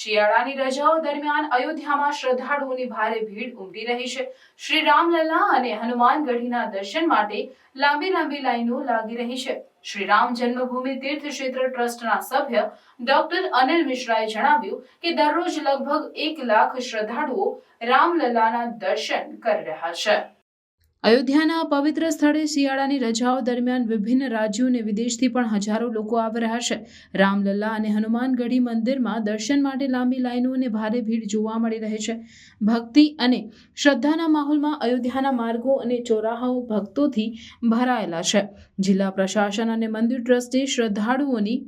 શિયાળાની રજાઓ દરમિયાન અયોધ્યામાં શ્રદ્ધાળુઓની ભારે ભીડ ઉમટી રહી છે. શ્રી રામલલા અને હનુમાનગઢીના દર્શન માટે લાંબી લાંબી લાઈનો લાગી રહી છે. શ્રી રામ જન્મભૂમિ તીર્થ ક્ષેત્ર ટ્રસ્ટના સભ્ય ડોક્ટર અનિલ મિશ્રાએ જણાવ્યું કે દરરોજ લગભગ એક લાખ શ્રદ્ધાળુઓ રામલલાના દર્શન કરી રહ્યા છે. અયોધ્યાના પવિત્ર સ્થળે શિયાળાની રજાઓ દરમિયાન વિભિન્ન રાજ્યો અને વિદેશથી પણ હજારો લોકો આવી રહ્યા છે. રામલલ્લા અને હનુમાનગઢી મંદિરમાં દર્શન માટે લાંબી લાઈનો અને ભારે ભીડ જોવા મળી રહે છે. ભક્તિ અને શ્રદ્ધાના માહોલમાં અયોધ્યાના માર્ગો અને ચોરાહાઓ ભક્તોથી ભરાયેલા છે. જિલ્લા પ્રશાસન અને મંદિર ટ્રસ્ટે શ્રદ્ધાળુઓની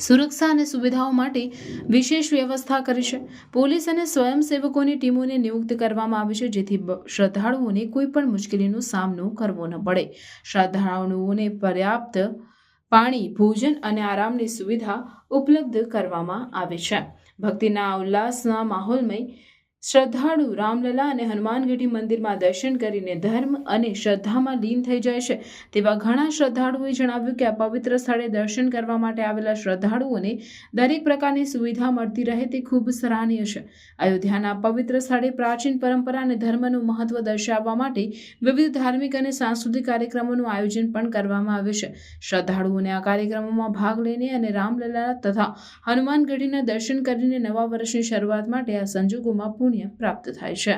સુરક્ષા અને સુવિધાઓ માટે વિશેષ વ્યવસ્થા કરી છે. પોલીસ અને સ્વયંસેવકોની ટીમોને નિયુક્ત કરવામાં આવી છે, જેથી શ્રદ્ધાળુઓને કોઈ પણ મુશ્કેલીનો સામનો કરવો ન પડે. શ્રદ્ધાળુઓને પર્યાપ્ત પાણી, ભોજન અને આરામની સુવિધા ઉપલબ્ધ કરવામાં આવે છે. ભક્તિના ઉલ્લાસના માહોલમાં શ્રદ્ધાળુ રામલલા અને હનુમાનગઢી મંદિરમાં દર્શન કરીને ધર્મ અને શ્રદ્ધામાં લીન થઈ જાય છે. તેવા ઘણા શ્રદ્ધાળુઓએ જણાવ્યું કે આ પવિત્ર સ્થળે દર્શન કરવા માટે આવેલા શ્રદ્ધાળુઓને દરેક પ્રકારની સુવિધા મળતી રહે તે ખૂબ સરાહનીય છે. અયોધ્યાના પવિત્ર સ્થળે પ્રાચીન પરંપરા અને ધર્મનું મહત્વ દર્શાવવા માટે વિવિધ ધાર્મિક અને સાંસ્કૃતિક કાર્યક્રમોનું આયોજન પણ કરવામાં આવ્યું છે. શ્રદ્ધાળુઓને આ કાર્યક્રમોમાં ભાગ લઈને અને રામલલા તથા હનુમાનગઢીના દર્શન કરીને નવા વર્ષની શરૂઆત માટે આ સંજોગોમાં પુણ્ય પ્રાપ્ત થાય છે.